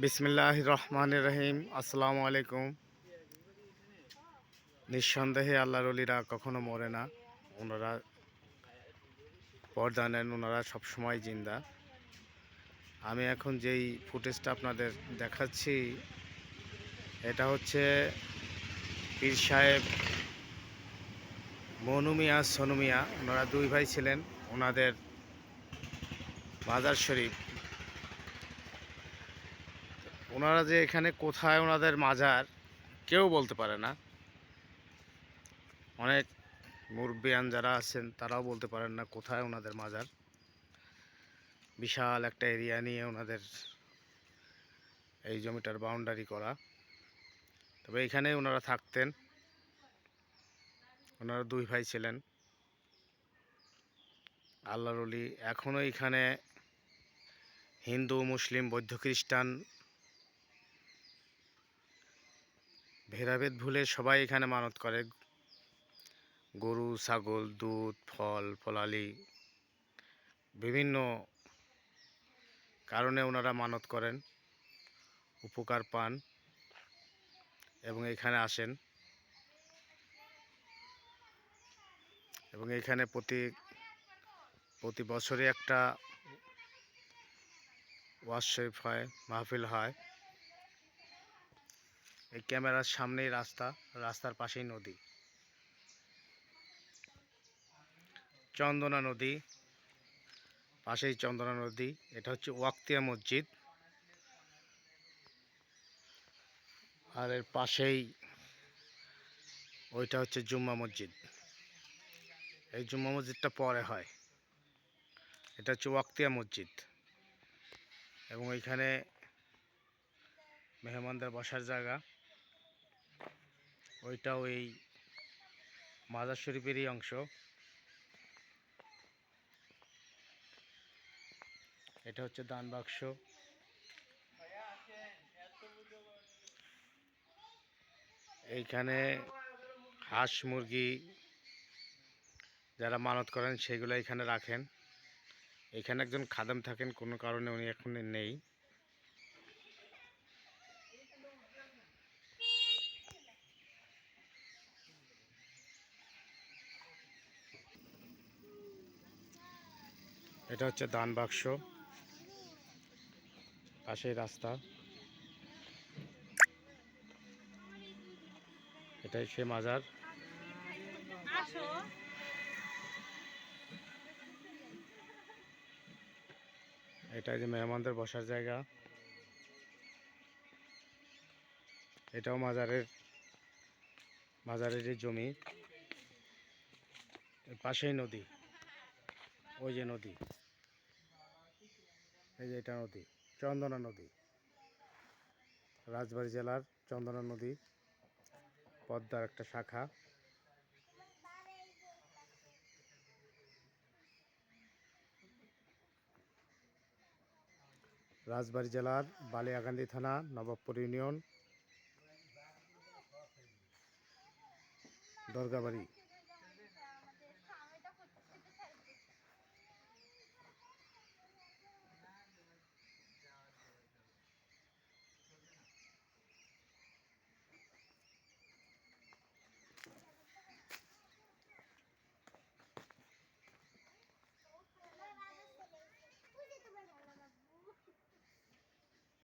বিসমিল্লাহ রহমান রহিম আসসালামু আলাইকুম। নিঃসন্দেহে আল্লাহর অলিরা কখনো মরে না। ওনারা পর্দা নেন, ওনারা সবসময় জিন্দা। আমি এখন যেই ফুটেজটা আপনাদের দেখাচ্ছি, এটা হচ্ছে পীর সাহেব মনুমিয়া সনুমিয়া ওনারা দুই ভাই ছিলেন। ওনাদের মাজার শরীফ। ওনারা যে এখানে কোথায় ওনাদের মাজার, কেউ বলতে পারে না। অনেক মুরব্বিয়ান যারা আছেন, তারাও বলতে পারেন না কোথায় ওনাদের মাজার। বিশাল একটা এরিয়া নিয়ে ওনাদের এই জমিটার বাউন্ডারি করা। তবে এখানে ওনারা থাকতেন। ওনারা দুই ভাই ছিলেন। আল্লাহর অলি এখনও এখানে হিন্দু, মুসলিম, বৌদ্ধ, খ্রিস্টান ভেদাভেদ ভুলে সবাই এখানে মানত করে। গরু, ছাগল, দুধ, ফল, ফলালি বিভিন্ন কারণে ওনারা মানত করেন, উপকার পান এবং এখানে আসেন এবং এখানে প্রতি প্রতি বছরই একটা ওয়াশ শরীফ হয়, মাহফিল হয়। এই ক্যামেরার সামনেই রাস্তা, রাস্তার পাশেই নদী। চন্দনা নদী, পাশেই চন্দনা নদী, এটা হচ্ছে ওয়াক্তিয়া মসজিদ। আর এর পাশেই ওইটা হচ্ছে জুম্মা মসজিদ। এই জুম্মা মসজিদটা পরে হয়। এটা হচ্ছে ওয়াক্তিয়া মসজিদ। এবং ওইখানে মেহমানদের বসার জায়গা। ওইটাও এই মাজার শরীফেরই অংশ। এটা হচ্ছে দান বাক্স। এইখানে হাঁস মুরগি যারা মানত করেন, সেগুলো এখানে রাখেন। এখানে একজন খাদেম থাকেন, কোনো কারণে উনি এখন নেই। এটা হচ্ছে দান বাক্স। পাশেই রাস্তা। এটাই সে মাজার। এটা যে মেহমানদের বসার জায়গা। এটাও মাজারের মাজারেরই জমি। পাশেই নদী। ওই যে নদী। এই যে এটা নদী, চন্দনা নদী। রাজবাড়ী জেলার চন্দনা নদী, পদ্মার একটা শাখা। রাজবাড়ী জেলার বালিয়াকান্দি থানা, নবাবপুর ইউনিয়ন, দরগাবাড়ি।